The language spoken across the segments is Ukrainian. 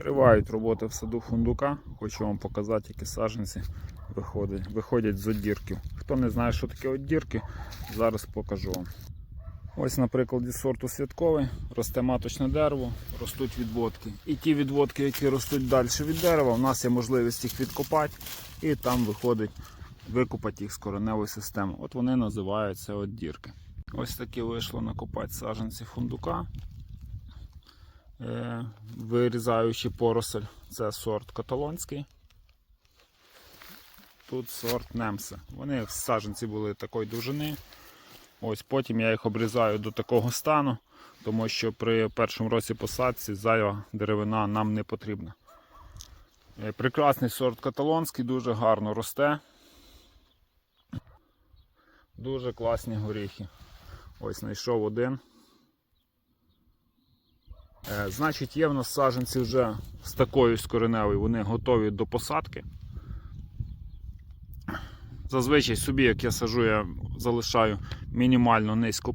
Тривають роботи в саду фундука. Хочу вам показати, які саджанці виходять, виходять з одірків. Хто не знає, що таке одірки, зараз покажу вам. Ось на прикладі сорту святковий росте маточне дерево, ростуть відводки. І ті відводки, які ростуть далі від дерева, у нас є можливість їх відкопати, і там виходить викопати їх з кореневої системи. От вони називаються одірки. Ось такі вийшло накопати саджанці фундука. Е, вирізаючи поросель, це сорт каталонський. Тут сорт Немсе. Вони в саджанці були такої довжини. Ось потім я їх обрізаю до такого стану, тому що при першому році посадці зайва деревина нам не потрібна. Е, Прекрасний сорт каталонський, дуже гарно росте. Дуже класні горіхи. Ось знайшов один. Е, Значить, є в нас саджанці вже з такою з кореневою, вони готові до посадки. Зазвичай собі, як я сажу, я залишаю мінімально низько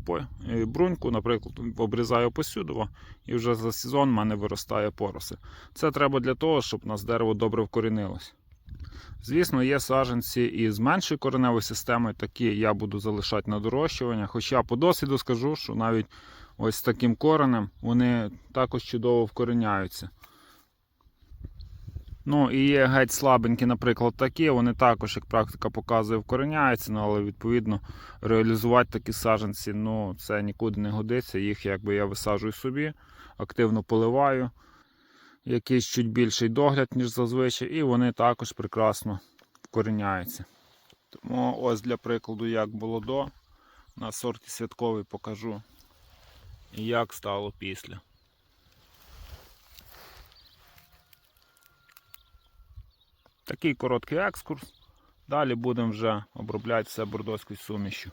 е, бруньку, наприклад, обрізаю посюдово, і вже за сезон в мене виростає пороси. Це треба для того, щоб у нас дерево добре вкорінилось. Звісно, є саджанці із меншою кореневою системою, такі я буду залишати на дорощування. Хоча по досвіду скажу, що навіть ось таким коренем вони також чудово вкореняються. Ну і є геть слабенькі, наприклад, такі, вони також, як практика показує, вкореняються, ну, але відповідно реалізувати такі саджанці, ну це нікуди не годиться. Їх якби я висаджую собі, активно поливаю. Якийсь чуть більший догляд, ніж зазвичай, і вони також прекрасно вкореняються. Тому ось для прикладу, як було до, на сорті святковий покажу, як стало після. Такий короткий екскурс. Далі будемо вже обробляти все бордоською сумішю.